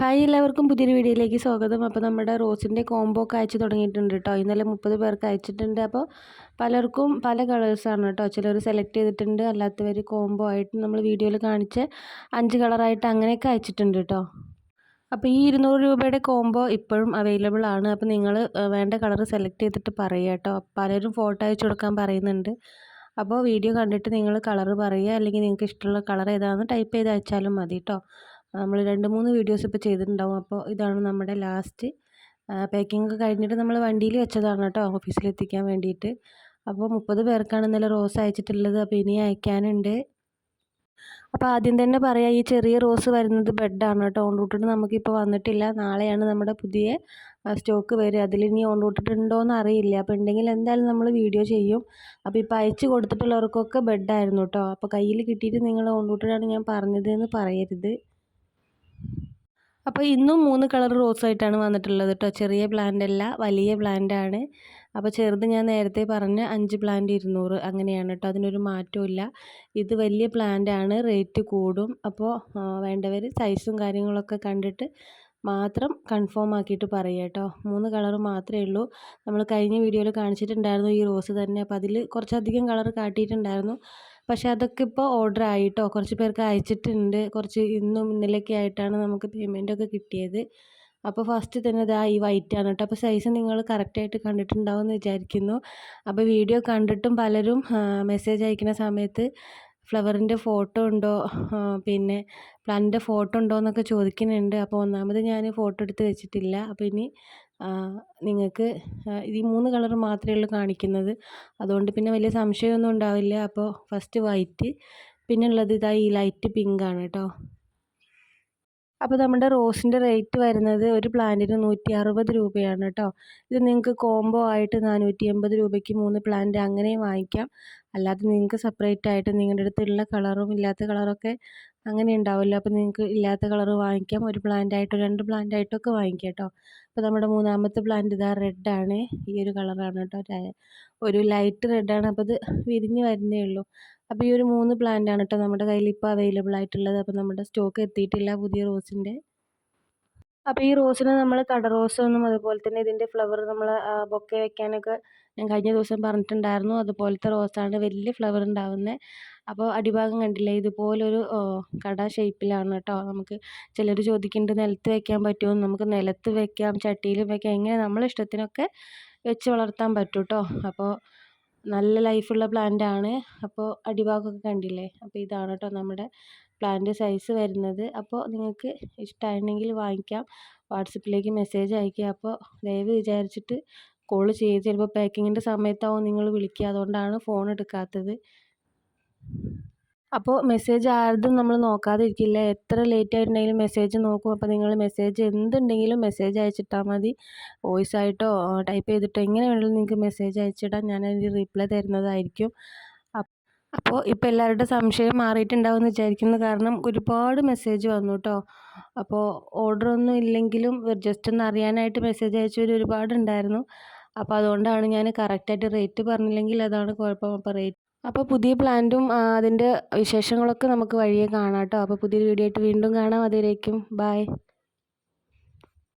Hi എല്ലാവർക്കും പുതിയൊരു വീഡിയോയിലേക്ക് സ്വാഗതം. അപ്പോൾ നമ്മുടെ റോസിന്റെ കോംബോ ഒക്കെ അയച്ചു തുടങ്ങിയിട്ടുണ്ട് കേട്ടോ. ഇന്നലെ മുപ്പത് പേർക്ക് അയച്ചിട്ടുണ്ട്. അപ്പോൾ പലർക്കും പല കളേഴ്സാണ് കേട്ടോ. ചിലർ സെലക്ട് ചെയ്തിട്ടുണ്ട്. അല്ലാത്തവർ കോംബോ ആയിട്ട് നമ്മൾ വീഡിയോയിൽ കാണിച്ച് അഞ്ച് കളറായിട്ട് അങ്ങനെയൊക്കെ അയച്ചിട്ടുണ്ട് കേട്ടോ. അപ്പോൾ ഈ ഇരുന്നൂറ് രൂപയുടെ കോംബോ ഇപ്പോഴും അവൈലബിൾ ആണ്. അപ്പോൾ നിങ്ങൾ വേണ്ട കളർ സെലക്ട് ചെയ്തിട്ട് പറയുക കേട്ടോ. പലരും ഫോട്ടോ അയച്ചു കൊടുക്കാൻ പറയുന്നുണ്ട്. അപ്പോൾ വീഡിയോ കണ്ടിട്ട് നിങ്ങൾ കളർ പറയുക. അല്ലെങ്കിൽ നിങ്ങൾക്ക് ഇഷ്ടമുള്ള കളർ ഏതാണെന്ന് ടൈപ്പ് ചെയ്ത് അയച്ചാലും മതി കേട്ടോ. നമ്മൾ രണ്ട് മൂന്ന് വീഡിയോസ് ഇപ്പോൾ ചെയ്തിട്ടുണ്ടാവും. അപ്പോൾ ഇതാണ് നമ്മുടെ ലാസ്റ്റ് പാക്കിംഗ് ഒക്കെ കഴിഞ്ഞിട്ട് നമ്മൾ വണ്ടിയിൽ വെച്ചതാണ് കേട്ടോ ഓഫീസിലെത്തിക്കാൻ വേണ്ടിയിട്ട് അപ്പോൾ മുപ്പത് പേർക്കാണ് ഇന്നലെ റോസ് അയച്ചിട്ടുള്ളത്. അപ്പോൾ ഇനി അയക്കാനുണ്ട്. അപ്പോൾ ആദ്യം തന്നെ പറയാം ഈ ചെറിയ റോസ് വരുന്നത് ബെഡാണ് കേട്ടോ ഓൺ റൂട്ടിട്ട് നമുക്കിപ്പോൾ വന്നിട്ടില്ല. നാളെയാണ് നമ്മുടെ പുതിയ സ്റ്റോക്ക് വരിക. അതിലിനി ഓൺ റൂട്ടിട്ടുണ്ടോ എന്ന് അറിയില്ല. അപ്പോൾ ഉണ്ടെങ്കിൽ എന്തായാലും നമ്മൾ വീഡിയോ ചെയ്യും. അപ്പോൾ ഇപ്പോൾ അയച്ചു കൊടുത്തിട്ടുള്ളവർക്കൊക്കെ ബെഡായിരുന്നു കേട്ടോ അപ്പോൾ കയ്യിൽ കിട്ടിയിട്ട് നിങ്ങൾ ഓൺ റൂട്ടിലാണ് ഞാൻ പറഞ്ഞതെന്ന് പറയരുത്. അപ്പോൾ ഇന്നും മൂന്ന് കളർ റോസ് ആയിട്ടാണ് വന്നിട്ടുള്ളത് കേട്ടോ ചെറിയ പ്ലാന്റ് അല്ല വലിയ പ്ലാന്റ് ആണ്. അപ്പോൾ ചെറുത് ഞാൻ നേരത്തെ പറഞ്ഞ അഞ്ച് പ്ലാന്റ് ഇരുന്നൂറ് അങ്ങനെയാണ് കേട്ടോ അതിനൊരു മാറ്റവും ഇത് വലിയ പ്ലാന്റ് ആണ് റേറ്റ് കൂടും. അപ്പോൾ വേണ്ടവർ സൈസും കാര്യങ്ങളൊക്കെ കണ്ടിട്ട് മാത്രം കൺഫേം ആക്കിയിട്ട് പറയുക കേട്ടോ മൂന്ന് കളർ മാത്രമേ ഉള്ളൂ. നമ്മൾ കഴിഞ്ഞ വീഡിയോയിൽ കാണിച്ചിട്ടുണ്ടായിരുന്നു ഈ റോസ് തന്നെ. അപ്പോൾ അതിൽ കുറച്ചധികം കളർ കാട്ടിയിട്ടുണ്ടായിരുന്നു. പക്ഷേ അതൊക്കെ ഇപ്പോൾ ഓർഡർ ആയിട്ടോ കുറച്ച് പേർക്ക് അയച്ചിട്ടുണ്ട്. കുറച്ച് ഇന്നും ഇന്നലെയൊക്കെ ആയിട്ടാണ് നമുക്ക് പേയ്മെന്റൊക്കെ കിട്ടിയത്. അപ്പോൾ ഫസ്റ്റ് തന്നെ ഇതാ ഈ വൈറ്റ് ആണ് കേട്ടോ അപ്പോൾ സൈസ് നിങ്ങൾ കറക്റ്റായിട്ട് കണ്ടിട്ടുണ്ടാവും എന്ന് വിചാരിക്കുന്നു. അപ്പോൾ വീഡിയോ കണ്ടിട്ടും പലരും മെസ്സേജ് അയക്കുന്ന സമയത്ത് ഫ്ലവറിന്റെ ഫോട്ടോ ഉണ്ടോ? പിന്നെ പ്ലാന്റിന്റെ ഫോട്ടോ ഉണ്ടോ എന്നൊക്കെ ചോദിക്കുന്നുണ്ട്. അപ്പോൾ ഒന്നാമത് ഞാൻ ഫോട്ടോ എടുത്ത് വെച്ചിട്ടില്ല. അപ്പോൾ ഇനി നിങ്ങൾക്ക് ഈ മൂന്ന് കളർ മാത്രമേ ഉള്ളൂ കാണിക്കുന്നത്. അതുകൊണ്ട് പിന്നെ വലിയ സംശയമൊന്നും ഉണ്ടാവില്ല. അപ്പോൾ ഫസ്റ്റ് വൈറ്റ് പിന്നെ ഉള്ളത് ഇതാ ഈ ലൈറ്റ് പിങ്ക് ആണ് കേട്ടോ. അപ്പോൾ നമ്മുടെ റോസിന്റെ റേറ്റ് വരുന്നത് ഒരു പ്ലാന്റിന് നൂറ്റി അറുപത് രൂപയാണ് കേട്ടോ. ഇത് നിങ്ങൾക്ക് കോംബോ ആയിട്ട് നാനൂറ്റി എൺപത് രൂപയ്ക്ക് മൂന്ന് പ്ലാന്റ് അങ്ങനെയും വാങ്ങിക്കാം. അല്ലാതെ നിങ്ങൾക്ക് സെപ്പറേറ്റ് ആയിട്ട് നിങ്ങളുടെ അടുത്തുള്ള കളറും ഇല്ലാത്ത കളറൊക്കെ അങ്ങനെ ഉണ്ടാവില്ല അപ്പോൾ നിങ്ങൾക്ക് ഇല്ലാത്ത കളർ വാങ്ങിക്കാം. ഒരു പ്ലാന്റായിട്ടോ രണ്ട് പ്ലാന്റ് ആയിട്ടൊക്കെ വാങ്ങിക്കാം കേട്ടോ. അപ്പോൾ നമ്മുടെ മൂന്നാമത്തെ പ്ലാന്റ് ഇതാ റെഡാണ് ഈ ഒരു കളറാണ് കേട്ടോ. ഒരു ലൈറ്റ് റെഡാണ് അപ്പോൾ ഇത് വിരിഞ്ഞ് വരുന്നേ ഉള്ളൂ. അപ്പോൾ ഈ ഒരു മൂന്ന് പ്ലാന്റ് ആണ് കേട്ടോ നമ്മുടെ കയ്യിൽ ഇപ്പോൾ അവൈലബിൾ ആയിട്ടുള്ളത്. അപ്പോൾ നമ്മുടെ സ്റ്റോക്ക് എത്തിയിട്ടില്ല പുതിയ റോസിന്റെ അപ്പോൾ ഈ റോസിന് നമ്മൾ കട റോസൊന്നും അതുപോലെ തന്നെ ഇതിന്റെ ഫ്ലവർ നമ്മൾ ബൊക്കെ വെക്കാനൊക്കെ ഞാൻ കഴിഞ്ഞ ദിവസം പറഞ്ഞിട്ടുണ്ടായിരുന്നു അതുപോലത്തെ റോസാണ് വലിയ ഫ്ലവർ ഉണ്ടാവുന്നത് അപ്പോൾ അടിഭാഗം കണ്ടില്ലേ? ഇതുപോലൊരു കട ഷേപ്പിലാണ് കേട്ടോ. നമുക്ക് ചിലർ ചോദിക്കുന്നുണ്ട് നിലത്ത് വെക്കാൻ പറ്റുമോ? നമുക്ക് നിലത്ത് വെക്കാം ചട്ടിയിലും വെക്കാം. എങ്ങനെ നമ്മളെ ഇഷ്ടത്തിനൊക്കെ വെച്ച് വളർത്താൻ പറ്റും കേട്ടോ. അപ്പോൾ നല്ല ലൈഫുള്ള പ്ലാന്റ് ആണ്. അപ്പോൾ അടിഭാഗമൊക്കെ കണ്ടില്ലേ? അപ്പോൾ ഇതാണ് കേട്ടോ നമ്മുടെ പ്ലാന്റ് സൈസ് വരുന്നത്. അപ്പോൾ നിങ്ങൾക്ക് ഇഷ്ടമായിട്ടുണ്ടെങ്കിൽ വാങ്ങിക്കാം. വാട്സപ്പിലേക്ക് മെസ്സേജ് അയയ്ക്കുക അപ്പോൾ ദയവ് വിചാരിച്ചിട്ട് കോൾ ചെയ്ത് ചിലപ്പോൾ പാക്കിങ്ങിന്റെ സമയത്താവും നിങ്ങൾ വിളിക്കുക അതുകൊണ്ടാണ് ഫോൺ എടുക്കാത്തത്. അപ്പോൾ മെസ്സേജ് ആരതും നമ്മൾ നോക്കാതെ ഇരിക്കില്ല എത്ര ലേറ്റ് ആയിട്ടുണ്ടെങ്കിലും മെസ്സേജ് നോക്കും. അപ്പോൾ നിങ്ങൾ മെസ്സേജ് എന്തുണ്ടെങ്കിലും മെസ്സേജ് അയച്ചിട്ടാൽ മതി. വോയിസ് ആയിട്ടോ ടൈപ്പ് ചെയ്തിട്ടോ എങ്ങനെ വേണമെങ്കിലും നിങ്ങൾക്ക് മെസ്സേജ് അയച്ചിടാം. ഞാൻ അതിന്റെ റിപ്ലൈ തരുന്നതായിരിക്കും. അപ്പോൾ ഇപ്പോൾ എല്ലാവരുടെ സംശയം മാറിയിട്ടുണ്ടാവും എന്ന് വിചാരിക്കുന്നു. കാരണം ഒരുപാട് മെസ്സേജ് വന്നു കേട്ടോ അപ്പോൾ ഓർഡർ ഒന്നും ഇല്ലെങ്കിലും ജസ്റ്റ് ഒന്ന് അറിയാനായിട്ട് മെസ്സേജ് അയച്ചവർ ഒരുപാടുണ്ടായിരുന്നു. അപ്പോൾ അതുകൊണ്ടാണ് ഞാൻ കറക്റ്റായിട്ട് റേറ്റ് പറഞ്ഞില്ലെങ്കിൽ അതാണ് കുഴപ്പം. അപ്പോൾ റേറ്റ് അപ്പോൾ പുതിയ പ്ലാന്റും അതിന്റെ വിശേഷങ്ങളൊക്കെ നമുക്ക് വഴിയെ കാണാം കേട്ടോ അപ്പോൾ പുതിയൊരു വീഡിയോ ആയിട്ട് വീണ്ടും കാണാം. അതുവരേക്കും ബൈ.